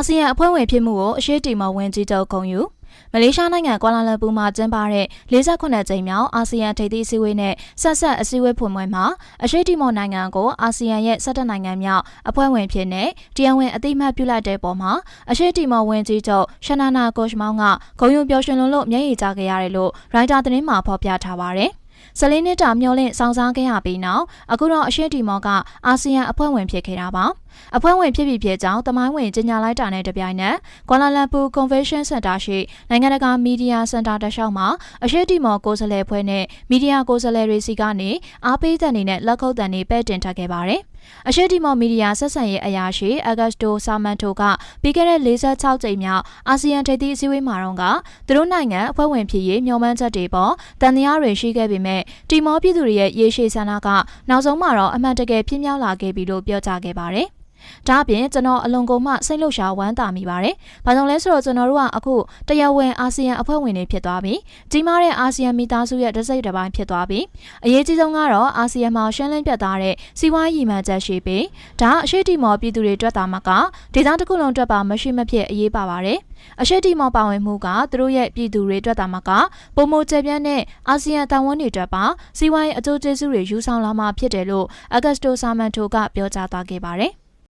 အာဆီယံအဖွဲ့ဝင်ဖြစ်မှုကိုအရှိတီမော်ဝင်ကြီးချုပ်ဂုံယူမလေးရှားနိုင်ငံကွာလာလမ်ပူမှာကျင်းပတဲ့48ကြိမ်မြောက်အာဆီယံထိပ်သီးအစည်းအဝေးနဲ့ဆက်ဆက်အစည်းအဝေးဖွင့်ပွဲမှာအရှိတီမော်နိုင်ငံကိုအာဆီယံရဲ့17နိုင်ငံမြောက်အဖွဲ့ဝင်ဖြစ်တဲ့တရားဝင်အသိမှတ်ပြုလိုက်တဲ့ပုံမှာအရှိတီမော်ဝင်ကြီးချုပ်ရှနာနာကိုရှမောင်းကဂုံယူပျော်ရွှင်လွန်လို့မျက်ရည်ကျခဲ့ရတယ်လို့ရိုက်တာသတင်းမှာဖော်ပြထားပါတယ် ဆလင်းနှစ်တာမျောလင့်စောင်းစားခဲ့ရပြီးနောက်အခုတော့အရှေ့တီမော်ကအာဆီယံအဖွဲ့ဝင်ဖြစ်ခဲ့တာပါအဖွဲ့ဝင်ဖြစ်ပြီးဖြစ်ကြောင်းတမိုင်းဝင်ကြီးညာလိုက်တာနဲ့တပြိုင်နက်ကွာလာလမ်ပူကွန်ဗင်းရှင်းစင်တာရှိနိုင်ငံတကာမီဒီယာစင်တာတလျှောက်မှာအရှေ့တီမော်ကိုယ်စားလှယ်ဖွဲ့နဲ့မီဒီယာကိုယ်စားလှယ်တွေစီကနေအားပေးတဲ့အနေနဲ့လက်ခုပ်တန်တွေပဲ့တင်ထပ်ခဲ့ပါတယ် အရှိတီမော်မီဒီယာဆက်ဆံရေးအရာရှိအဂတ်စတိုဆာမန်တိုကပြီးခဲ့တဲ့46ကြိမ်မြောက်အာဆီယံထိပ်သီးအစည်းအဝေးမှာတော့ကသူတို့နိုင်ငံအဖွဲ့ဝင်ဖြစ်ရေးမျှော်မှန်းချက်တွေပေါ်တန်တရားတွေရှိခဲ့ပေမဲ့တီမောပြည်သူတွေရဲ့ရေရှည်ဆန္ဒကနောက်ဆုံးမှာတော့အမှန်တကယ်ပြင်းမြောက်လာခဲ့ပြီလို့ပြောကြားခဲ့ပါတယ်။ ဒါအပြင်ကျွန်တော်အလွန်ကုန်မှစိတ်လှုပ်ရှားဝမ်းသာမိပါတယ်။ဘာကြောင့်လဲဆိုတော့ကျွန်တော်တို့ကအခုတရားဝင်အာဆီယံအဖွဲ့ဝင်တွေဖြစ်သွားပြီ။ကြီးမားတဲ့အာဆီယံမိသားစုရဲ့တစ်စိတ်တစ်ပိုင်းဖြစ်သွားပြီ။အရေးကြီးဆုံးကတော့အာဆီယံမှာရှင်းလင်းပြတ်သားတဲ့စီးပွားရေးမှန်ချက်ရှိပြီးဒါအရှိတီမော်ပြည်သူတွေအတွက်သာမကဒေသတစ်ခုလုံးအတွက်ပါမရှိမဖြစ်အရေးပါပါတယ်။အရှိတီမော်ပါဝင်မှုကသူတို့ရဲ့ပြည်သူတွေအတွက်သာမကပုံမကျပြန့်တဲ့အာဆီယံတန်ဝန်တွေအတွက်ပါစီးပွားရေးအကျိုးကျေးဇူးတွေယူဆောင်လာမှာဖြစ်တယ်လို့အဂတ်စတိုဆာမန်တိုကပြောကြားသွားခဲ့ပါတယ်။